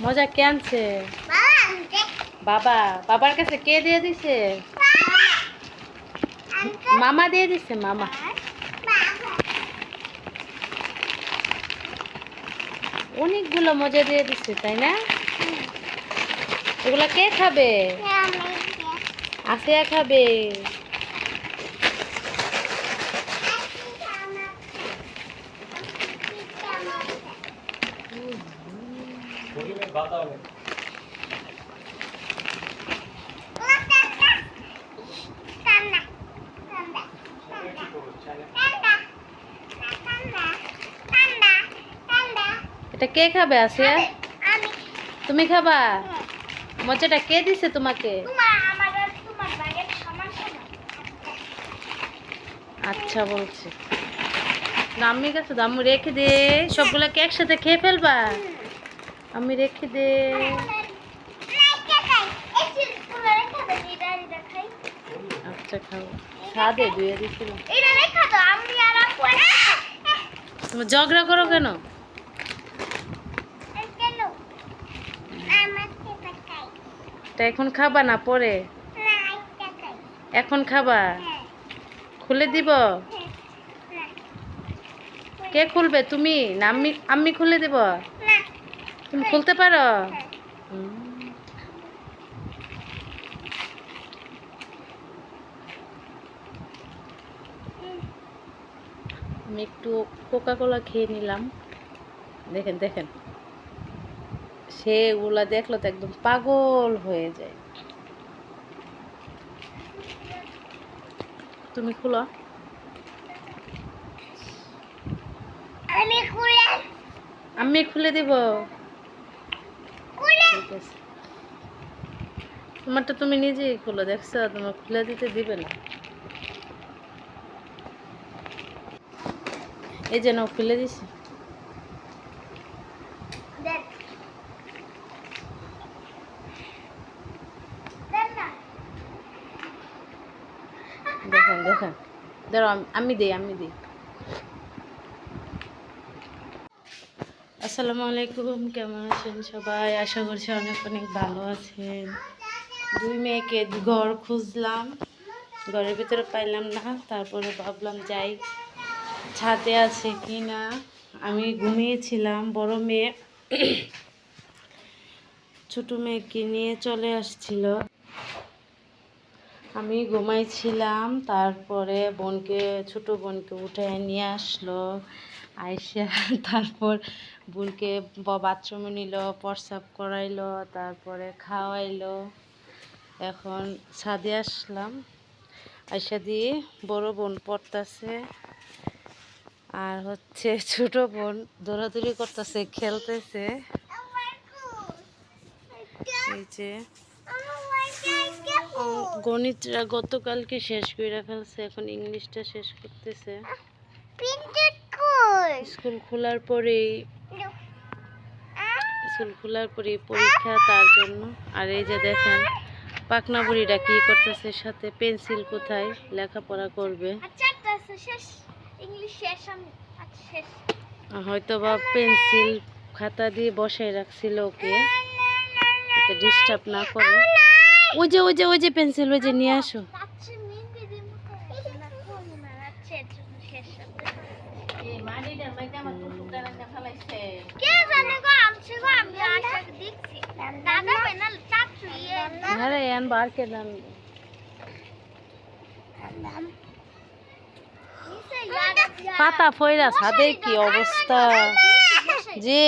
মজা কে আনছে? বাবা বাবার কাছে কে দিয়ে দিছে? মামা দিয়ে দিছে মামা। অনেকগুলো মজা দিয়ে দিচ্ছে তাই না? এগুলা কে খাবে? আসিয়া খাবে। এটা কে খাবে আসিয়া? তুমি খাবা? মজাটা কে দিছে তোমাকে? আচ্ছা বলছি। আমি কাছে তো আমি রেখে দে সবগুলোকে একসাথে খেয়ে ফেলবা। আমি রেখে দে। আচ্ছা ঝগড়া করো কেন? এটা এখন খাবা না পরে? এখন খাবা? খুলে দিব? কে খুলবে? তুমি? না, আমি আমি খুলে দিব? তুমি খুলতে পারো? আমি একটু কোকা কোলা খেয়ে নিলাম। দেখেন দেখেন। সে ওগুলা দেখল তো একদম পাগল হয়ে যায়। তুমি খুলো। আমি খুলে দিব। ঠিক আছে তোমারটা তুমি নিজেই খুলো দেখছ? তোমার খুলে দিতে দিবে না। এই যে নাও খুলে দিছি। দেখেন দেখেন। ধরো আমি দিই আমি দিই। আসসালামু আলাইকুম, কেমন আছেন সবাই? আশা করছি অনেক অনেক ভালো আছেন। দুই মেয়েকে ঘর খুঁজলাম, ঘরের ভিতরে পাইলাম না, তারপরে ভাবলাম যাই ছাদে আছে কি না আমি ঘুমিয়েছিলাম, বড় মেয়ে ছোট মেয়েকে নিয়ে চলে আসছিল। আমি ঘুমাইছিলাম, তারপরে বোনকে, ছোট বোনকে উঠে নিয়ে আসলো, আইসা তারপর বোনকে ব- বাথরুমে নিল প্রসাব করাইলো তারপরে খাওয়াইলো। এখন ছাদে আসলাম। আইসা দিয়ে বড় বোন পড়তাছে। আর হচ্ছে ছোট বোন দৌড়াদৌড়ি করতেছে খেলতেছে। এই যে ও, গণিতটা গতকালকে শেষ করে ফেলছে এখন ইংলিশটা শেষ করতেছে। স্কুল খোলার পরেই স্কুল খোলার পরে পরীক্ষা তার জন্য আর এই যে দেখেন পাকনা বুড়িটা কি করতেছে সাথে পেন্সিল কোথায় লেখাপড়া করবে হয়তো বা পেন্সিল খাতা দিয়ে বসায় রাখছিল ওকে ডিস্টার্ব না করে ওই যে ওই যে ওই যে পেন্সিল ওই যে নিয়ে আসো আরে এন বার কে দেন। পাতা ফয়রা ছাদে কি অবস্থা? জি।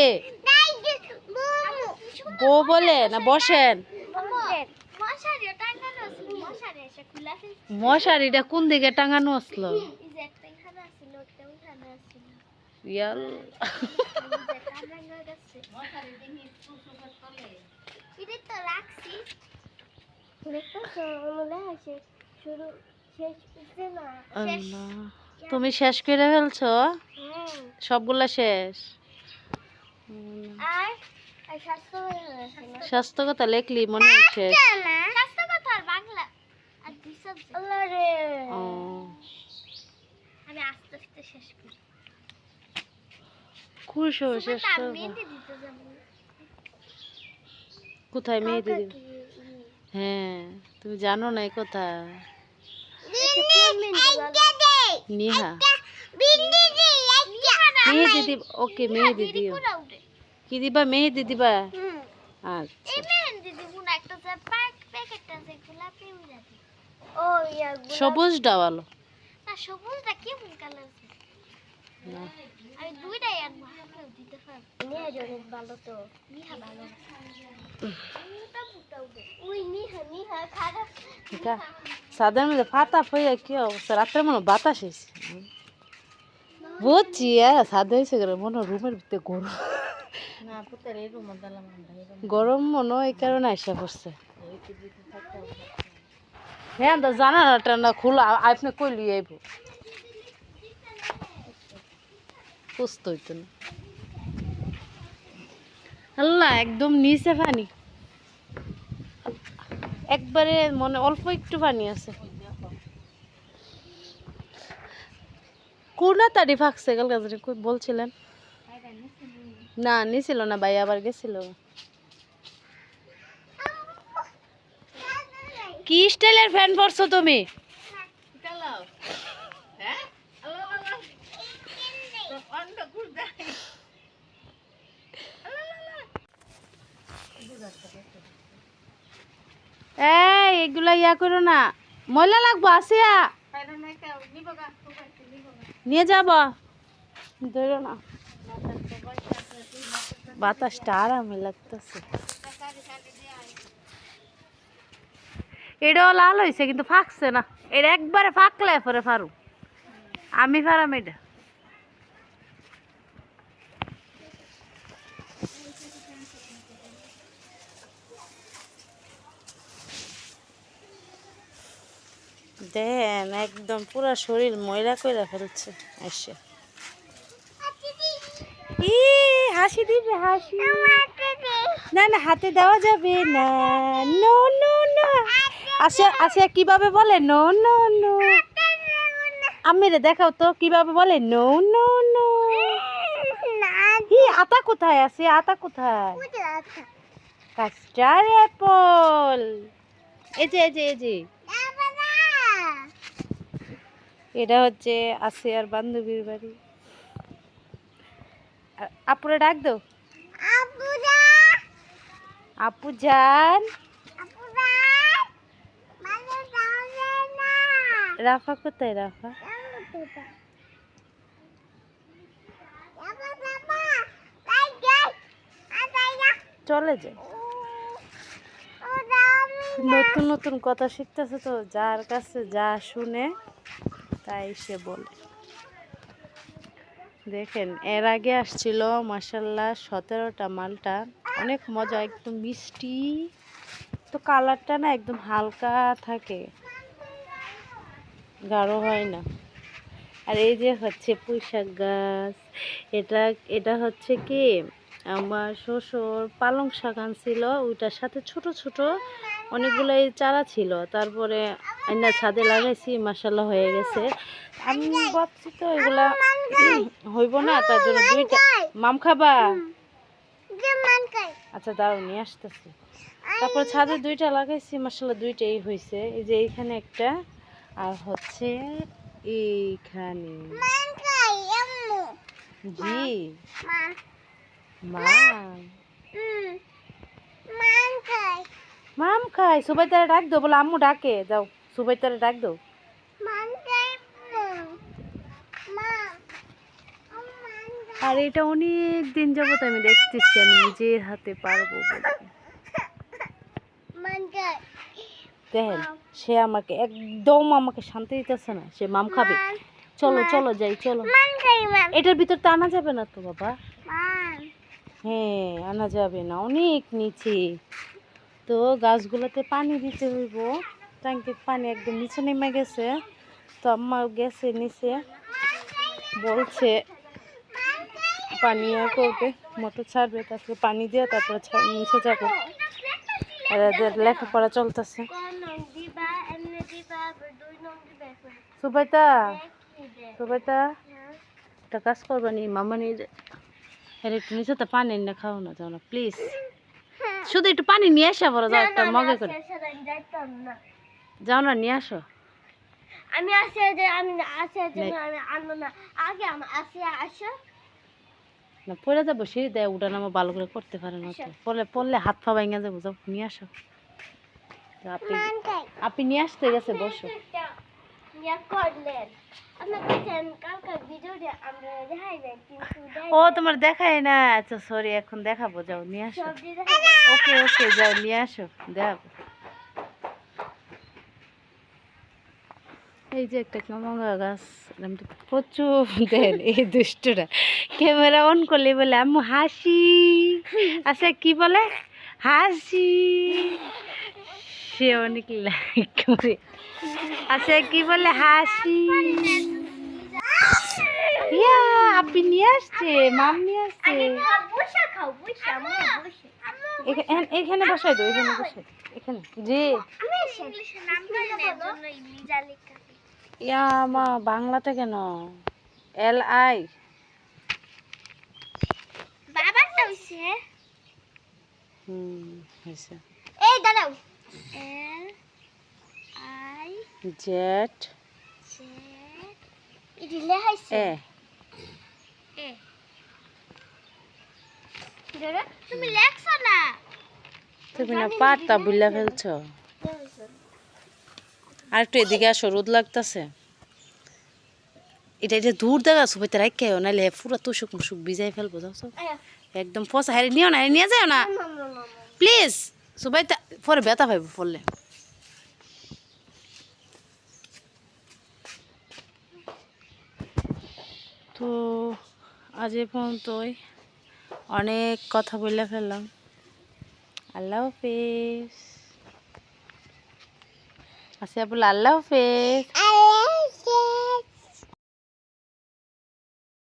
বউ। বলে না বসেন। মশারিটা কোন দিকে টাঙানো আসলো? ইয়াল তুমি শেষ করে ফেলছো? সবগুলা শেষ? স্বাস্থ্য কথা লেখলি মনে হচ্ছে আমি আস্তে আস্তে শেষ করি। খুশ হয়ে শেষ কোথায় মেহেদি দিবে? হ্যাঁ তুমি জানো না এই কথা। নিহা। মেহেদি দিব ওকে মেহেদি দিও। কি দিবা মেহেদি দিবা? আচ্ছা। সবুজ ডাওয়ালো সবুজটা কেমন কালার সাদের মধ্যে ফাতা ফইয়া কি অবস্থা? রাত্রে মনে বাতাস এসে বুঝছি হ্যাঁ সাদে এসে মনে রুমের ভিতরে গরম। গরম মনে এই কারণে আসা পড়ছে। হ্যাঁ তো জানা না টান্না খোলা আপনি কই লিয়ে আইব। সুস্থ হইতো না। আল্লাহ, একদম নিচে পানি। একবারে মনে, অল্প একটু পানি আছে। কোনা তাড়ি ফাঁকছে কাল গাছ বলছিলেন? না, নিছিল না ভাই, আবার গেছিল। কি স্টাইলের ফ্যান পরছো তুমি? এগুলা ইয়া করো না। ময়লা লাগবো নিয়ে এটাও লাল হয়েছে, কিন্তু ফাঁকছে না। এটা একবারে ফাঁকলে পরে ফারু। আমি ফারাম এটা। দেন, একদম পুরা শরীর ময়লা করে ফেলছে। এসে ই, হাসি দিবে, হাসি। না না, হাতে দেওয়া যাবে না। No no no. আসে আসে, কীভাবে বলে? No no no. আমি রে, দেখাও তো, কীভাবে বলে? No no no. আতা কোথায় আছে? আতা কোথায়? Custard apple. এই যে এই যে এই যে। এটা হচ্ছে আর বান্ধবীর বাড়ি আপুরা ডাক দো আপু যান রাফা কোথায় রাফা চলে যায় নতুন নতুন কথা শিখতেছে তো যার কাছে যা শুনে তাই সে বলে। দেখেন, এর আগে আসছিল মাসাল্লাহ সতেরোটা মালটা। অনেক মজা, একদম মিষ্টি। তো কালারটা না একদম হালকা থাকে। গাঢ় হয় না। আর এই যে হচ্ছে পুঁইশাক গাছ, এটা এটা হচ্ছে কি, আমার শ্বশুর পালং শাক আনছিল, ওইটার সাথে ছোট ছোট অনেকগুলাই চারা ছিল। তারপরে আইনা ছাদে লাগাইছি মাসাল্লাহ হয়ে গেছে। আমি ভাবছি তো এগুলা হইব না তার জন্য দুইটা মাম খাবা? আচ্ছা দাঁড়াও নিয়ে আসতেছি। তারপর ছাদে দুইটা লাগাইছি মাসাল্লাহ দুইটাই হয়েছে এই যে এইখানে একটা আর হচ্ছে এইখানে জি। মা মাম খাই সবাই তারা ডাক দো বলে আম্মু ডাকে যাও। সুবাই তারা ডাক দো আর এটা অনেক দিন যাবত আমি দেখতেছি আমি নিজের হাতে পারব দেখেন সে আমাকে একদম আমাকে শান্তি দিতেছে না সে মাম খাবে। চলো চলো যাই চলো। এটার ভিতর তো আনা যাবে না তো বাবা। হ্যাঁ আনা যাবে না অনেক নিচে। তো গাছগুলোতে পানি দিতে হইব। ট্যাঙ্কির পানি একদম নিচে নেমে গেছে। তো আম্মা গেছে নিচে। বলছে, পানি ইয়ে করবে, মোটর ছাড়বে, তারপরে পানি দিয়ে তারপরে নিচে যাবে। আর এদের লেখাপড়া চলতেছে। সুবাইতা সুবাইতা একটা কাজ করবা নি, মামা নিয়ে একটু নিচে তো পানি না খাও না, যাও না প্লিজ শুধু একটু পানি নিয়ে আসা বলো যাও, একটা মগে করে। যাও না নিয়ে আসো। আমি আসে যে আমি আসে যে আমি আনব না। আগে আমি আসে আসো। না পড়ে যাব সেই দেয় উঠা নামা ভালো করে করতে পারে না তো। পড়লে পড়লে হাত পা ভেঙে যাব যাও নিয়ে আসো। আপনি আপনি নিয়ে আসতে গেছে বসো। ও তোমার দেখাই না। আচ্ছা সরি এখন দেখাবো যাও নিয়ে আসো। ওকে ওকে যাও নিয়ে আসো দেখাবো। এই যে একটা কামঙ্গা গাছ প্রচুর দেন এই দুষ্টরা। ক্যামেরা অন করলে বলে আমি হাসি। আচ্ছা কি বলে? হাসি। সে অনেক লাইক করে। আচ্ছা কি বলে? হাসি। ইয়া আপনি নিয়ে আসছে মাম নিয়ে আসছে। এখানে- এখানে বসাই দো এখানে বসাই দো, এখানে। জি। ইয়া মা বাংলাতে কেন? L I. বাবারটা হইছে। হুম হয়েছে এই দাঁড়াও। L I. জেড। জেড। লেখাইছে এ। এ। ধরো তুমি লেখছো না। তুমি না পারতা বুল্লা ফেলছো। আর একটু এদিকে আসো রোদ লাগতেছে। এটা এটা দূর দেখা সুপাইতে রাখেও নাহলে পুরো তুষুক মুসুক ভিজাই ফেলব যাও একদম পচা হারি নিও না নিয়ে যাও না। প্লিজ সবাই পরে ব্যথা পাইব পড়লে। তো আজ পর্যন্তই। অনেক কথা বলে ফেললাম। আল্লাহ হাফেজ। আচ্ছা আপুল আল্লাহ হাফেজ